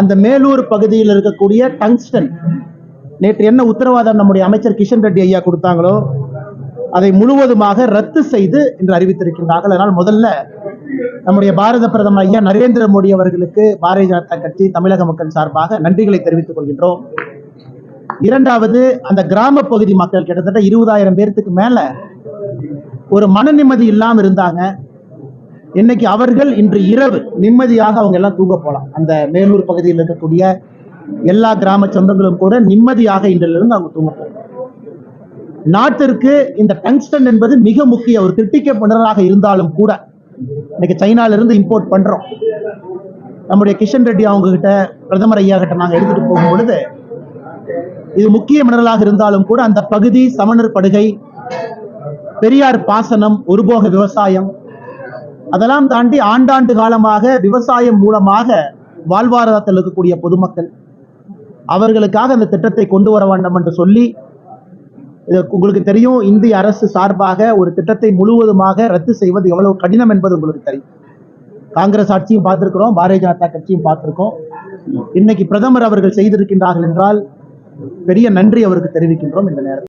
அந்த மேலூர் பகுதியில் இருக்கக்கூடிய டங்ஸ்டன். நேற்று என்ன உத்தரவாதம் நம்முடைய அமைச்சர் கிஷன் ரெட்டி ஐயா கொடுத்தாங்களோ அதை முழுவதுமாக ரத்து செய்து என்று அறிவித்திருக்கின்றார்கள். அதனால் முதல்ல நம்முடைய பாரத பிரதமர் ஐயா நரேந்திர மோடி அவர்களுக்கு பாரதிய ஜனதா கட்சி தமிழக மக்கள் சார்பாக நன்றிகளை தெரிவித்துக் கொள்கின்றோம். இரண்டாவது அந்த கிராம பகுதி மக்கள் கிட்டத்தட்ட இருபதாயிரம் பேர்த்துக்கு மேல ஒரு மன நிம்மதி இல்லாமல் இருந்தாங்க. இன்னைக்கு அவர்கள் இன்று இரவு நிம்மதியாக அவங்க எல்லாம் தூங்க போகலாம் அந்த மேலூர் பகுதியில் இருக்கக்கூடிய எல்லா கிராம சொந்தங்களும் கூட நிம்மதியாக இன்றிலிருந்து அவங்க தூங்க போகலாம் நாட்டிற்கு இந்த டங்ஸ்டன் என்பது மிக முக்கிய ஒரு கிரிட்டிக்கல் மினரலாக இருந்தாலும் கூட இன்னைக்கு சைனால இருந்து இம்போர்ட் பண்றோம். நம்முடைய கிஷன் ரெட்டி அவங்க கிட்ட பிரதமர் ஐயா கிட்ட நாங்கள் எடுத்துட்டு போகும் பொழுது இது முக்கிய மினரலாக இருந்தாலும் கூட அந்த பகுதி சமணர் படுகை பெரியார் பாசனம் ஒருபோக விவசாயம் அதெல்லாம் தாண்டி ஆண்டாண்டு காலமாக விவசாயம் மூலமாக வாழ்வாதாரத்தில் இருக்கக்கூடிய பொதுமக்கள் அவர்களுக்காக அந்த திட்டத்தை கொண்டு வர வேண்டும் என்று சொல்லி இது உங்களுக்கு தெரியும் இந்திய அரசு சார்பாக ஒரு திட்டத்தை முழுவதுமாக ரத்து செய்வது எவ்வளவு கடினம் என்பது உங்களுக்கு தெரியும். காங்கிரஸ் ஆட்சியும் பார்த்திருக்கிறோம் பாரதிய ஜனதா கட்சியும் பார்த்திருக்கோம். இன்னைக்கு பிரதமர் அவர்கள் செய்திருக்கின்றார்கள் என்றால் பெரிய நன்றி அவருக்கு தெரிவிக்கின்றோம் இந்த நேரத்தில்.